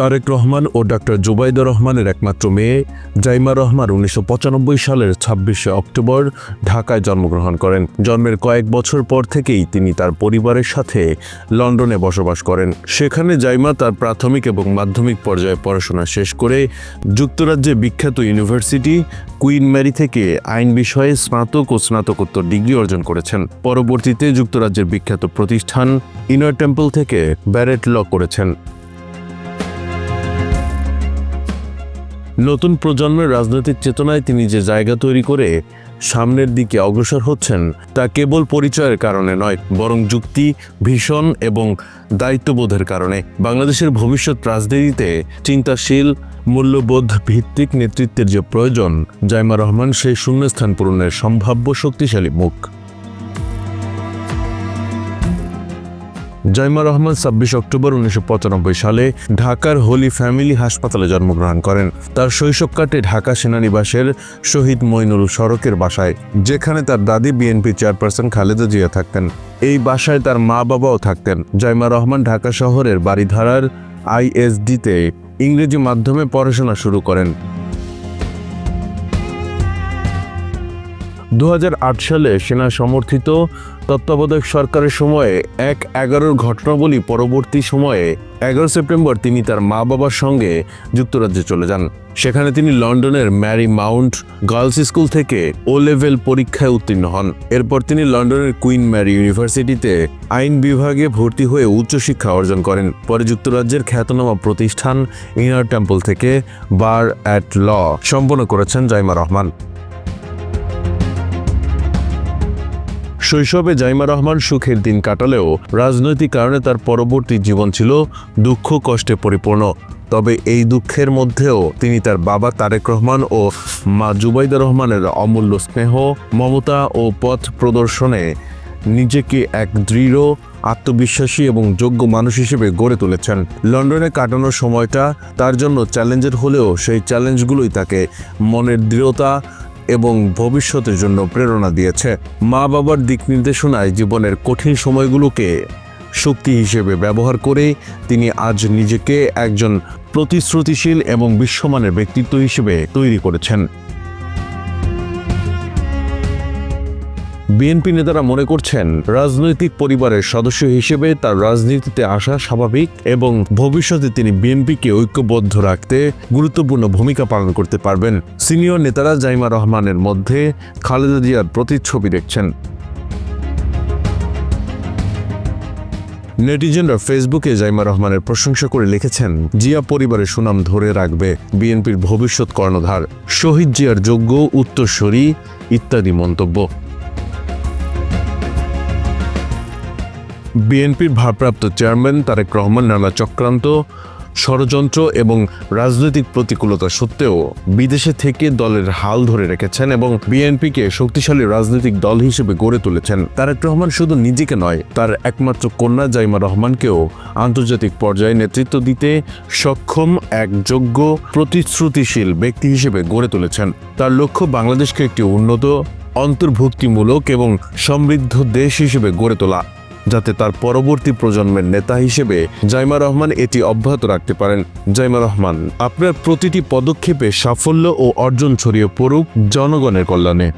তারেক রহমান ও ডক্টর জুবাইদুর রহমানের একমাত্র মেয়ে জাইমা রহমান উনিশশো পঁচানব্বই সালের ছাব্বিশে অক্টোবর ঢাকায় জন্মগ্রহণ করেন। জন্মের কয়েক বছর পর থেকেই তিনি তার পরিবারের সাথে লন্ডনে বসবাস করেন। সেখানে জাইমা তার প্রাথমিক এবং মাধ্যমিক পর্যায়ে পড়াশোনা শেষ করে যুক্তরাজ্যে বিখ্যাত ইউনিভার্সিটি কুইন ম্যারি থেকে আইন বিষয়ে স্নাতক ও স্নাতকোত্তর ডিগ্রি অর্জন করেছেন। পরবর্তীতে যুক্তরাজ্যের বিখ্যাত প্রতিষ্ঠান ইনার টেম্পল থেকে ব্যারেট ল করেছেন। নতুন প্রজন্মের রাজনৈতিক চেতনায় তিনি যে জায়গা তৈরি করে সামনের দিকে অগ্রসর হচ্ছেন, তা কেবল পরিচয়ের কারণে নয়, বরং যুক্তি, ভীষণ এবং দায়িত্ববোধের কারণে। বাংলাদেশের ভবিষ্যৎ রাজনীতিতে চিন্তাশীল, মূল্যবোধ ভিত্তিক নেতৃত্বের যে প্রয়োজন, জাইমা রহমান সেই শূন্যস্থান পূরণের সম্ভাব্য শক্তিশালী মুখ। জাইমা রহমান ছাব্বিশ অক্টোবর উনিশশো পঁচানব্বই সালে ঢাকার হোলি ফ্যামিলি হাসপাতালে জন্মগ্রহণ করেন। তার শৈশব কাটে ঢাকা সেনানিবাসের শহীদ মইনুল সড়কের বাসায়, যেখানে তার দাদি বিএনপি চেয়ারপারসন খালেদা জিয়া থাকতেন। এই বাসায় তার মা বাবাও থাকতেন। জাইমা রহমান ঢাকা শহরের বাড়িধারার আইএসডিতে ইংরেজি মাধ্যমে পড়াশোনা শুরু করেন। দু হাজার আট সালে সেনা সমর্থিত তত্ত্বাবধায়ক সরকারের সময়ে এক এগারোর ঘটনাবলী পরবর্তী সময়ে এগারো সেপ্টেম্বর তিনি তার মা বাবার সঙ্গে যুক্তরাজ্যে চলে যান। সেখানে তিনি লন্ডনের ম্যারি মাউন্ট গার্লস স্কুল থেকে ও লেভেল পরীক্ষায় উত্তীর্ণ হন। এরপর তিনি লন্ডনের কুইন ম্যারি ইউনিভার্সিটিতে আইন বিভাগে ভর্তি হয়ে উচ্চশিক্ষা অর্জন করেন। পরে যুক্তরাজ্যের খ্যাতনামা প্রতিষ্ঠান ইনার টেম্পল থেকে বার অ্যাট ল সম্পন্ন করেছেন জাইমা রহমান। শৈশবে জাইমা রহমান সুখের দিন কাটালেও রাজনৈতিক কারণে তার পরবর্তী জীবন ছিল দুঃখ কষ্টে পরিপূর্ণ। তবে এই দুঃখের মধ্যেও তিনি তার বাবা তারেক রহমান ও মা জুবাইদা রহমানের অমূল্য স্নেহ, মমতা ও পথ প্রদর্শনে নিজেকে এক দৃঢ়, আত্মবিশ্বাসী এবং যোগ্য মানুষ হিসেবে গড়ে তুলেছেন। লন্ডনে কাটানোর সময়টা তার জন্য চ্যালেঞ্জের হলেও সেই চ্যালেঞ্জগুলোই তাকে মনের দৃঢ়তা এবং ভবিষ্যতের জন্য প্রেরণা দিয়েছে। মা বাবার দিক নির্দেশনায় জীবনের কঠিন সময়গুলোকে শক্তি হিসেবে ব্যবহার করে তিনি আজ নিজেকে একজন প্রতিশ্রুতিশীল এবং বিশ্বমানের ব্যক্তিত্ব হিসেবে তৈরি করেছেন। বিএনপি নেতারা মনে করছেন রাজনৈতিক পরিবারের সদস্য হিসেবে তার রাজনীতিতে আসা স্বাভাবিক এবং ভবিষ্যতে তিনি বিএনপিকে ঐক্যবদ্ধ রাখতে গুরুত্বপূর্ণ ভূমিকা পালন করতে পারবেন। সিনিয়র নেতারা জাইমা রহমানের মধ্যে খালেদা জিয়ার প্রতিচ্ছবি দেখছেন। নেটিজেনরা ফেসবুকে জাইমা রহমানের প্রশংসা করে লিখেছেন, জিয়া পরিবারের সুনাম ধরে রাখবে বিএনপির ভবিষ্যৎ কর্ণধার। শহীদ জিয়ার যোগ্য, উত্তরসূরি ইত্যাদি মন্তব্য। বিএনপির ভারপ্রাপ্ত চেয়ারম্যান তারেক রহমান নানা চক্রান্ত, ষড়যন্ত্র এবং রাজনৈতিক প্রতিকূলতা সত্ত্বেও বিদেশে থেকে দলের হাল ধরে রেখেছেন এবং বিএনপিকে শক্তিশালী রাজনৈতিক দল হিসেবে গড়ে তুলেছেন। তারেক রহমান শুধু নিজেকে নয়, তার একমাত্র কন্যা জাইমা রহমানকেও আন্তর্জাতিক পর্যায়ে নেতৃত্ব দিতে সক্ষম এক যোগ্য, প্রতিশ্রুতিশীল ব্যক্তি হিসেবে গড়ে তুলেছেন। তার লক্ষ্য বাংলাদেশকে একটি উন্নত, অন্তর্ভুক্তিমূলক এবং সমৃদ্ধ দেশ হিসেবে গড়ে তোলা। যাতে তার পরবর্তী প্রজন্মের নেতা হিসেবে জাইমা রহমান এটি অব্যাহত রাখতে পারেন। জাইমা রহমান, আপনার প্রতিটি পদক্ষেপে সাফল্য ও অর্জন ছড়িয়ে পড়ুক জনগণের কল্যাণে।